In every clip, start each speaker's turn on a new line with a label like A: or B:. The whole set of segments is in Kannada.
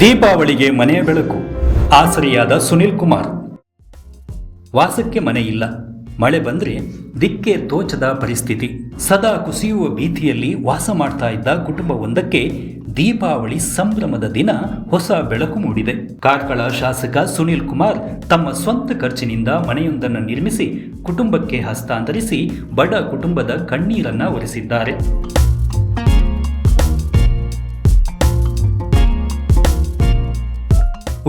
A: ದೀಪಾವಳಿಗೆ ಮನೆಯ ಬೆಳಕು. ಆಸರಿಯಾದ ಸುನಿಲ್ ಕುಮಾರ್. ವಾಸಕ್ಕೆ ಮನೆ ಇಲ್ಲ. ಮಳೆ ಬಂದ್ರೆ ದಿಕ್ಕೆ ತೋಚದ ಪರಿಸ್ಥಿತಿ. ಸದಾ ಕುಸಿಯುವ ಭೀತಿಯಲ್ಲಿ ವಾಸ ಮಾಡ್ತಾ ಇದ್ದ ಕುಟುಂಬವೊಂದಕ್ಕೆ ದೀಪಾವಳಿ ಸಂಭ್ರಮದ ದಿನ ಹೊಸ ಬೆಳಕು ಮೂಡಿದೆ. ಕಾರ್ಕಳ ಶಾಸಕ ಸುನಿಲ್ ಕುಮಾರ್ ತಮ್ಮ ಸ್ವಂತ ಖರ್ಚಿನಿಂದ ಮನೆಯೊಂದನ್ನು ನಿರ್ಮಿಸಿ ಕುಟುಂಬಕ್ಕೆ ಹಸ್ತಾಂತರಿಸಿ ಬಡ ಕುಟುಂಬದ ಕಣ್ಣೀರನ್ನ ಒರೆಸಿದ್ದಾರೆ.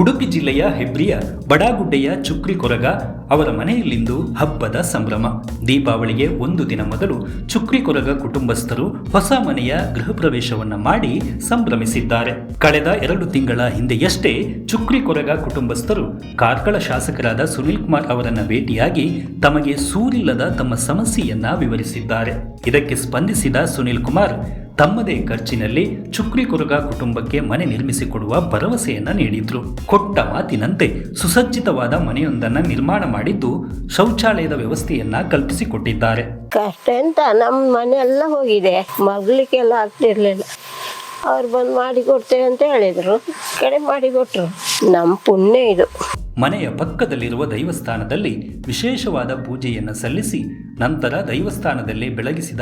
A: ಉಡುಪಿ ಜಿಲ್ಲೆಯ ಹೆಬ್ರಿಯ ಬಡಾಗುಡ್ಡೆಯ ಚುಕ್ರಿ ಕೊರಗ ಅವರ ಮನೆಯಲ್ಲಿಂದು ಹಬ್ಬದ ಸಂಭ್ರಮ. ದೀಪಾವಳಿಗೆ ಒಂದು ದಿನ ಮೊದಲು ಚುಕ್ರಿ ಕೊರಗ ಕುಟುಂಬಸ್ಥರು ಹೊಸ ಮನೆಯ ಗೃಹ ಪ್ರವೇಶವನ್ನು ಮಾಡಿ ಸಂಭ್ರಮಿಸಿದ್ದಾರೆ. ಕಳೆದ ಎರಡು ತಿಂಗಳ ಹಿಂದೆಯಷ್ಟೇ ಚುಕ್ರಿ ಕೊರಗ ಕುಟುಂಬಸ್ಥರು ಕಾರ್ಕಳ ಶಾಸಕರಾದ ಸುನಿಲ್ ಕುಮಾರ್ ಅವರನ್ನು ಭೇಟಿಯಾಗಿ ತಮಗೆ ಸೂರಿಲ್ಲದ ತಮ್ಮ ಸಮಸ್ಯೆಯನ್ನ ವಿವರಿಸಿದ್ದಾರೆ. ಇದಕ್ಕೆ ಸ್ಪಂದಿಸಿದ ಸುನಿಲ್ ಕುಮಾರ್ ತಮ್ಮದೇ ಖರ್ಚಿನಲ್ಲಿ ಚುಕ್ರಿ ಕುರುಗ ಕುಟುಂಬಕ್ಕೆ ಮನೆ ನಿರ್ಮಿಸಿಕೊಡುವ ಭರವಸೆಯನ್ನ ನೀಡಿದ್ರು. ಕೊಟ್ಟ ಮಾತಿನಂತೆ ಸುಸಜ್ಜಿತವಾದ ಮನೆಯೊಂದನ್ನ ನಿರ್ಮಾಣ ಮಾಡಿದ್ದು ಶೌಚಾಲಯದ ವ್ಯವಸ್ಥೆಯನ್ನ ಕಲ್ಪಿಸಿಕೊಟ್ಟಿದ್ದಾರೆ.
B: ಕಷ್ಟ ಅಂತ ನಮ್ಮ ಮನೆ ಎಲ್ಲ ಹೋಗಿದೆ. ಮಗ್ಲಿಕ್ಕೆಲ್ಲ ಆಗ್ತಿರ್ಲಿಲ್ಲ. ಅವ್ರು ಬಂದು ಮಾಡಿ ಕೊಡ್ತೇವೆ ಅಂತ ಹೇಳಿದ್ರು. ಕಡೆ ಮಾಡಿ ಕೊಟ್ರು. ನಮ್ಮ ಪುಣ್ಯ ಇದು.
A: ಮನೆಯ ಪಕ್ಕದಲ್ಲಿರುವ ದೈವಸ್ಥಾನದಲ್ಲಿ ವಿಶೇಷವಾದ ಪೂಜೆಯನ್ನು ಸಲ್ಲಿಸಿ ನಂತರ ದೈವಸ್ಥಾನದಲ್ಲಿ ಬೆಳಗಿಸಿದ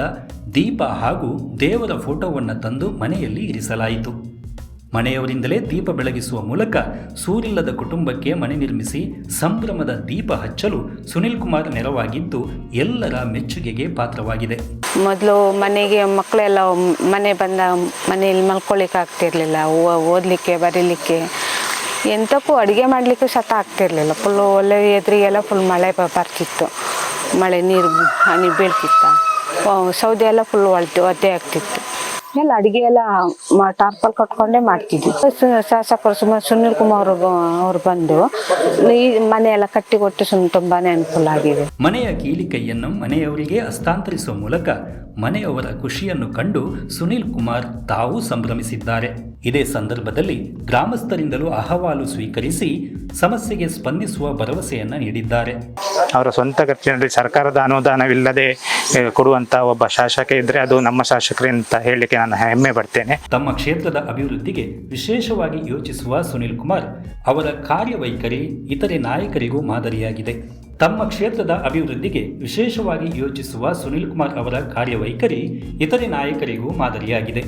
A: ದೀಪ ಹಾಗೂ ದೇವರ ಫೋಟೋವನ್ನು ತಂದು ಮನೆಯಲ್ಲಿ ಇರಿಸಲಾಯಿತು. ಮನೆಯವರಿಂದಲೇ ದೀಪ ಬೆಳಗಿಸುವ ಮೂಲಕ ಸೂರಿಲ್ಲದ ಕುಟುಂಬಕ್ಕೆ ಮನೆ ನಿರ್ಮಿಸಿ ಸಂಭ್ರಮದ ದೀಪ ಹಚ್ಚಲು ಸುನಿಲ್ ಕುಮಾರ್ ನೆರವಾಗಿದ್ದು ಎಲ್ಲರ ಮೆಚ್ಚುಗೆಗೆ ಪಾತ್ರವಾಗಿದೆ.
C: ಮೊದಲು ಮನೆಗೆ ಮಕ್ಕಳೆಲ್ಲ ಮನೆ ಬಂದ ಮನೆಯಲ್ಲಿ ಮಲ್ಕೊಳ್ಳಿಕ್ಕೆ ಆಗ್ತಿರ್ಲಿಲ್ಲ ಓದಲಿಕ್ಕೆ, ಬರೀಲಿಕ್ಕೆ. ಎಂತಕ್ಕೂ ಅಡುಗೆ ಮಾಡಲಿಕ್ಕೂ ಸತ ಆಗ್ತಿರ್ಲಿಲ್ಲ. ಫುಲ್ಲು ಒಲೆ ಎದುರಿಗೆಲ್ಲ ಫುಲ್ ಮಳೆ ಬರ್ತಿತ್ತು. ಮಳೆ ನೀರು, ಹನಿ ಬೀಳ್ತಿತ್ತು. ಸೌದೆ ಎಲ್ಲ ಫುಲ್ ಒಳತೆ ಒದ್ದೆ ಆಗ್ತಿತ್ತು. ಎಲ್ಲ ಅಡಿಗೆ ಎಲ್ಲ ಟಾರ್ಪಲ್ ಕಟ್ಕೊಂಡೆ ಮಾಡ್ತಿದ್ವಿ. ಶಾಸಕರು ಸುಮಾರು ಸುನೀಲ್ ಕುಮಾರ್ ಅವ್ರು ಬಂದು ಈ ಮನೆ ಎಲ್ಲ ಕಟ್ಟಿ ಕೊಟ್ಟು ಸುಮ್ ತುಂಬಾನೇ ಅನುಕೂಲ ಆಗಿದೆ.
A: ಮನೆಯ ಕೀಲಿಕೈಯನ್ನು ಮನೆಯವರಿಗೆ ಹಸ್ತಾಂತರಿಸುವ ಮೂಲಕ ಮನೆಯವರ ಖುಷಿಯನ್ನು ಕಂಡು ಸುನಿಲ್ ಕುಮಾರ್ ತಾವು ಸಂಭ್ರಮಿಸಿದ್ದಾರೆ. ಇದೇ ಸಂದರ್ಭದಲ್ಲಿ ಗ್ರಾಮಸ್ಥರಿಂದಲೂ ಅಹವಾಲು ಸ್ವೀಕರಿಸಿ ಸಮಸ್ಯೆಗೆ ಸ್ಪಂದಿಸುವ ಭರವಸೆಯನ್ನ ನೀಡಿದ್ದಾರೆ.
D: ಅವರ ಸ್ವಂತ ಖರ್ಚಿನಲ್ಲಿ ಸರ್ಕಾರದ ಅನುದಾನವಿಲ್ಲದೆ ಕೊಡುವಂತಹ ಕೊಡುವಂತ ಒಬ್ಬ ಶಾಸಕ ಇದ್ರೆ ಅದು ನಮ್ಮ ಶಾಸಕರೇ ಅಂತ ಹೇಳಲಿಕ್ಕೆ ನಾನು ಹೆಮ್ಮೆ ಪಡ್ತೇನೆ.
A: ತಮ್ಮ ಕ್ಷೇತ್ರದ ಅಭಿವೃದ್ಧಿಗೆ ವಿಶೇಷವಾಗಿ ಯೋಚಿಸುವ ಸುನಿಲ್ ಕುಮಾರ್ ಅವರ ಕಾರ್ಯವೈಖರಿ ಇತರೆ ನಾಯಕರಿಗೂ ಮಾದರಿಯಾಗಿದೆ. ತಮ್ಮ ಕ್ಷೇತ್ರದ ಅಭಿವೃದ್ಧಿಗೆ ವಿಶೇಷವಾಗಿ ಯೋಚಿಸುವ ಸುನಿಲ್ ಕುಮಾರ್ ಅವರ ಕಾರ್ಯವೈಖರಿ ಇತರೆ ನಾಯಕರಿಗೂ ಮಾದರಿಯಾಗಿದೆ.